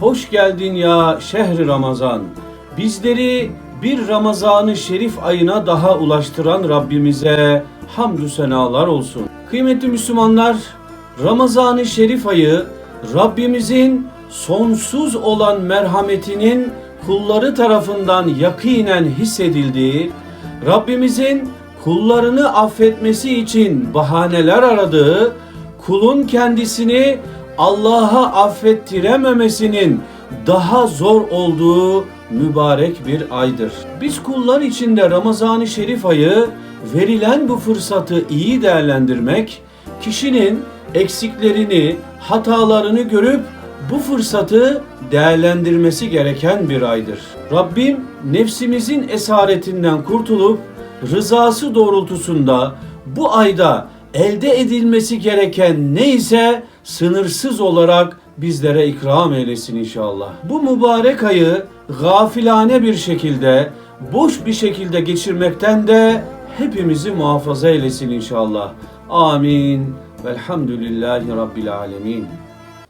Hoş geldin ya şehri Ramazan. Bizleri bir Ramazan-ı Şerif ayına daha ulaştıran Rabbimize hamdü senalar olsun. Kıymetli Müslümanlar, Ramazan-ı Şerif ayı Rabbimizin sonsuz olan merhametinin kulları tarafından yakinen hissedildiği, Rabbimizin kullarını affetmesi için bahaneler aradığı, kulun kendisini Allah'a affettirememesinin daha zor olduğu mübarek bir aydır. Biz kullar içinde Ramazan-ı Şerif ayı verilen bu fırsatı iyi değerlendirmek, kişinin eksiklerini, hatalarını görüp bu fırsatı değerlendirmesi gereken bir aydır. Rabbim nefsimizin esaretinden kurtulup rızası doğrultusunda bu ayda elde edilmesi gereken neyse sınırsız olarak bizlere ikram eylesin inşallah. Bu mübarek ayı gafilane bir şekilde, boş bir şekilde geçirmekten de hepimizi muhafaza eylesin inşallah. Amin. Velhamdülillahi Rabbil Alemin.